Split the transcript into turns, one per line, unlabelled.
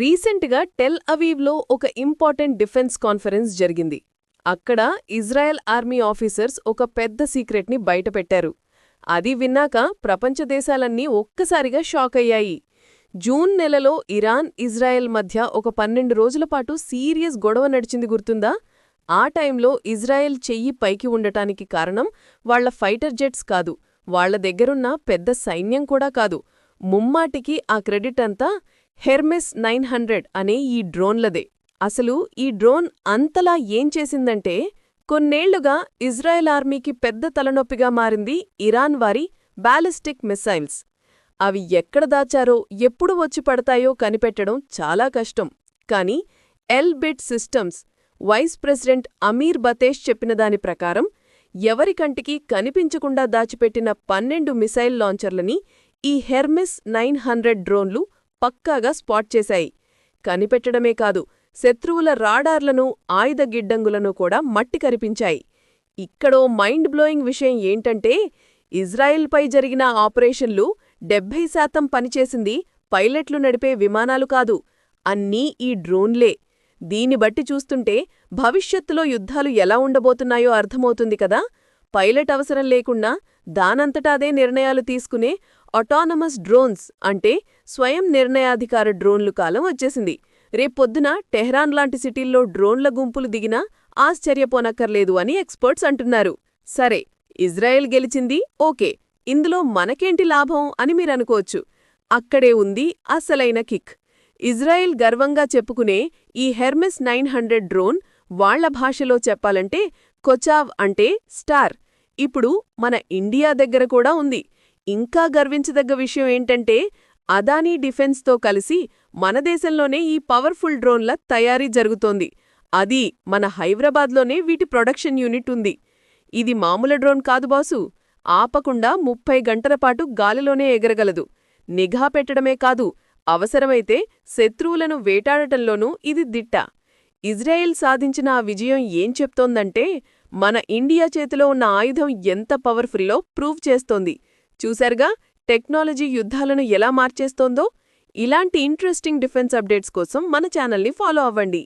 రీసెంట్గా టెల్ అవీవ్లో ఒక important defence conference జరిగింది. అక్కడ ఇజ్రాయెల్ ఆర్మీ ఆఫీసర్స్ ఒక పెద్ద సీక్రెట్ని బయటపెట్టారు. అది విన్నాక ప్రపంచ దేశాలన్నీ ఒక్కసారిగా షాక్ అయ్యాయి. జూన్ నెలలో ఇరాన్ ఇజ్రాయెల్ మధ్య ఒక పన్నెండు రోజుల పాటు సీరియస్ గొడవ నడిచింది గుర్తుందా? ఆ టైంలో ఇజ్రాయెల్ చెయ్యి పైకి ఉండటానికి కారణం వాళ్ళ ఫైటర్ జెట్స్ కాదు. వాళ్ళ దగ్గరున్న పెద్ద సైన్యం కూడా కాదు. ముమ్మాటికి ఆ క్రెడిట్ అంతా హెర్మెస్ నైన్ హండ్రెడ్ అనే ఈ డ్రోన్లదే. అసలు ఈ డ్రోన్ అంతలా ఏం చేసిందంటే కొన్నేళ్ళుగా ఇజ్రాయెల్ ఆర్మీకి పెద్ద తలనొప్పిగా మారింది ఇరాన్ వారి బ్యాలిస్టిక్ మిస్సైల్స్. అవి ఎక్కడ దాచారో ఎప్పుడు వచ్చి పడతాయో కనిపెట్టడం చాలా కష్టం. కాని Elbit Systems vice president Amir Batesh చెప్పిన దాని ప్రకారం ఎవరి కంటికి కనిపించకుండా దాచిపెట్టిన పన్నెండు మిసైల్ లాంచర్లని ఈ హెర్మిస్ నైన్ హండ్రెడ్ డ్రోన్లు పక్కాగా స్పాట్ చేశాయి. కనిపెట్టడమే కాదు శత్రువుల రాడార్లను ఆయుధ గిడ్డంగులను కూడా మట్టి కరిపించాయి. ఇక్కడో మైండ్ బ్లోయింగ్ విషయం ఏంటంటే ఇజ్రాయిల్పై జరిగిన ఆపరేషన్లు డెబ్భై శాతం పనిచేసింది పైలట్లు నడిపే విమానాలు కాదు అన్నీ ఈ డ్రోన్లే. దీన్ని బట్టి చూస్తుంటే భవిష్యత్తులో యుద్ధాలు ఎలా ఉండబోతున్నాయో అర్థమవుతుంది కదా. పైలట్ అవసరం లేకుండా దానంతటాదే నిర్ణయాలు తీసుకునే అటానమస్ డ్రోన్స్ అంటే స్వయం నిర్ణయాధికార డ్రోన్లు కాలం వచ్చేసింది. రేపొద్దున టెహ్రాన్ లాంటి సిటీల్లో డ్రోన్ల గుంపులు దిగినా ఆశ్చర్యపోనక్కర్లేదు అని ఎక్స్పర్ట్స్ అంటున్నారు. సరే ఇజ్రాయెల్ గెలిచింది ఓకే ఇందులో మనకేంటి లాభం అని మీరనుకోవచ్చు అక్కడే ఉంది అసలైన కిక్. ఇజ్రాయెల్ గర్వంగా చెప్పుకునే ఈ హెర్మెస్ నైన్ హండ్రెడ్ డ్రోన్ వాళ్ళ భాషలో చెప్పాలంటే కొచావ్ అంటే స్టార్. ఇప్పుడు మన ఇండియా దగ్గర కూడా ఉంది. ఇంకా గర్వించదగ్గ విషయం ఏంటంటే అదానీ డిఫెన్స్తో కలిసి మన దేశంలోనే ఈ పవర్ఫుల్ డ్రోన్ల తయారీ జరుగుతోంది. అది మన హైదరాబాద్లోనే వీటి ప్రొడక్షన్ యూనిట్ ఉంది. ఇది మామూలు డ్రోన్ కాదు బాసు. ఆపకుండా ముప్పై గంటలపాటు గాలిలోనే ఎగరగలదు. నిఘా పెట్టడమే కాదు అవసరమైతే శత్రువులను వేటాడటంలోనూ ఇది దిట్ట. ఇజ్రాయెల్ సాధించిన ఆ విజయం ఏం చెప్తోందంటే మన ఇండియా చేతిలో ఉన్న ఆయుధం ఎంత పవర్ఫుల్లో ప్రూవ్ చేస్తోంది. చూశారుగా టెక్నాలజీ యుద్ధాలను ఎలా మార్చేస్తోందో ఇలాంటి ఇంట్రెస్టింగ్ డిఫెన్స్ అప్డేట్స్ కోసం మన ఛానల్ని ఫాలో అవ్వండి.